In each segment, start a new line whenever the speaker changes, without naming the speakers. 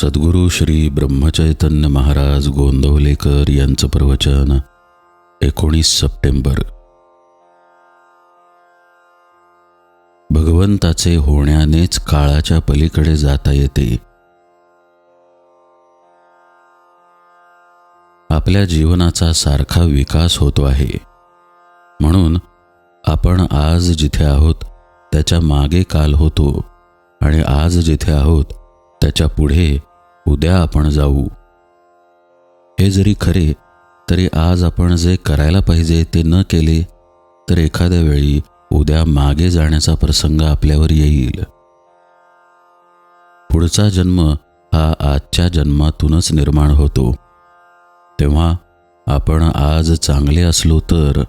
सद्गुरू श्री ब्रह्मचैतन्य महाराज गोंदवलेकर यांचं प्रवचन एकोणीस सप्टेंबर. भगवंताचे होण्यानेच काळाच्या पलीकडे जाता येते. आपल्या जीवनाचा सारखा विकास होतो आहे. म्हणून आपण आज जिथे आहोत त्याच्यामागे काल होतो आणि आज जिथे आहोत त्याच्या पुढे उद्या आपण जाऊ. हे जरी खरे तरी आज आपण जे करायला पाहिजे ते न केले तर एखाद्या वेळी उद्या मागे जाण्याचा प्रसंग आपल्यावर येईल. पुढचा जन्म हा आजच्या जन्मातूनच निर्माण होतो. तेव्हा आपण आज चांगले असलो तर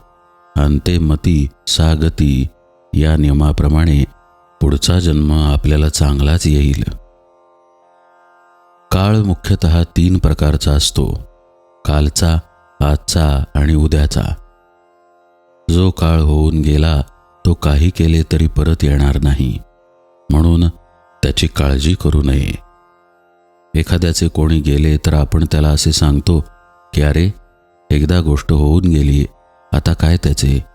अंते मती सागती या नियमाप्रमाणे पुढचा जन्म आपल्याला चांगलाच येईल. काळ मुख्यतः तीन प्रकारचा असतो कालचा आजचा आणि उद्याचा. जो काळ होऊन गेला तो काही केले तरी परत येणार नाही. म्हणून त्याची काळजी करू नये. एखाद्याचे कोणी गेले तर आपण त्याला असे सांगतो की अरे एकदा गोष्ट होऊन गेली आता काय त्याचे?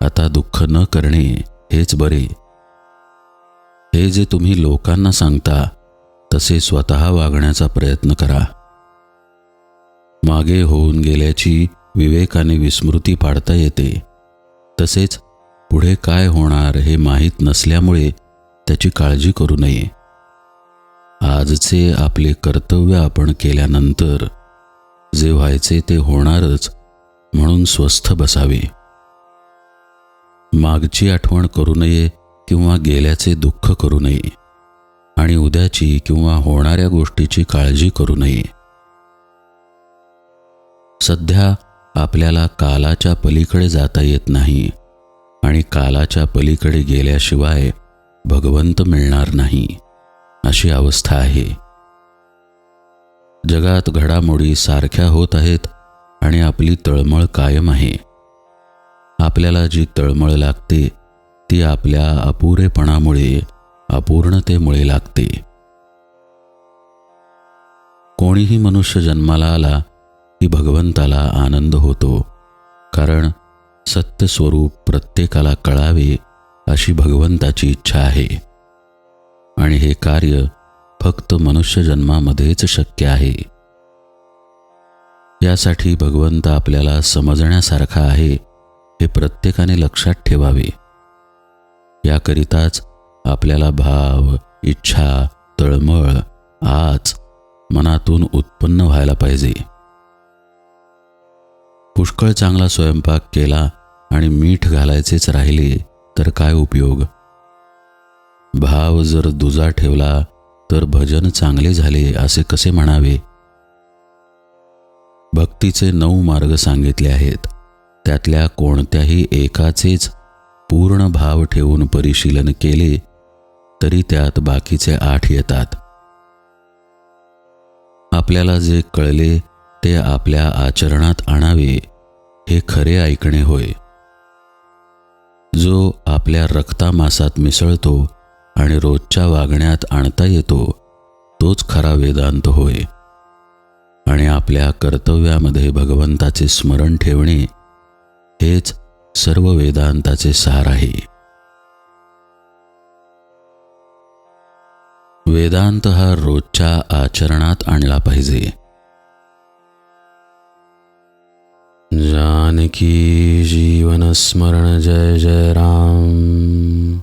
आता दुःख न करणे हेच बरे. हे जे तुम्ही लोकांना सांगता तसे स्वतः वागण्याचा प्रयत्न करा. मागे होऊन गेल्याची विवेकाने विस्मृती पाडता येते. तसेच पुढे काय होणार हे माहीत नसल्यामुळे त्याची काळजी करू नये. आजचे आपले कर्तव्य आपण केल्यानंतर जे व्हायचे ते होणारच म्हणून स्वस्थ बसावे. मागची आठवण करू नये किंवा गेल्याचे दुःख करू नये. आणि उद्याची किंवा होणाऱ्या गोष्टीची काळजी करू नये. सध्या आपल्याला कालाच्या पलीकडे जाता येत नाही आणि कालाच्या पलीकडे गेल्याशिवाय भगवंत मिळणार नाही अशी अवस्था आहे. जगात घडामोडी सारख्या होत आहेत आणि आपली तळमळ कायम आहे. आपल्याला जी तळमळ लागते ती आपल्या अपुरेपणामुळे अपूर्णतेमुळे लागते. कोणीही मनुष्य जन्माला आला की भगवंताला आनंद होतो कारण सत्य स्वरूप प्रत्येकाला कळावे अशी भगवंताची इच्छा आहे. आणि हे कार्य फक्त मनुष्य जन्मामध्येच शक्य आहे. यासाठी भगवंत आपल्याला समजण्यासारखा आहे हे प्रत्येकाने लक्षात ठेवावे. याकरिताच आपल्याला भाव इच्छा तळमळ आज मनातून उत्पन्न व्हायला पाहिजे. पुष्कळ चांगला स्वयंपाक केला आणि मीठ घालायचेच राहिले तर काय उपयोग? भाव जर दुजा ठेवला तर भजन चांगले झाले असे कसे म्हणावे? भक्तीचे नऊ मार्ग सांगितले आहेत. त्यातल्या कोणत्याही एकाचेच पूर्ण भाव ठेवून परिशीलन केले तरी त्यात बाकीचे आठ येतात. आपल्याला जे कळले ते आपल्या आचरणात आणावे हे खरे ऐकणे होय. जो आपल्या रक्तामासात मिसळतो आणि रोजच्या वागण्यात आणता येतो तोच खरा वेदांत होय. आणि आपल्या कर्तव्यामध्ये भगवंताचे स्मरण ठेवणे हेच सर्व वेदांताचे सार आहे. वेदांत हा रोजच्या आचरणात आणला पाहिजे. जानकी जीवन स्मरण जय जय राम.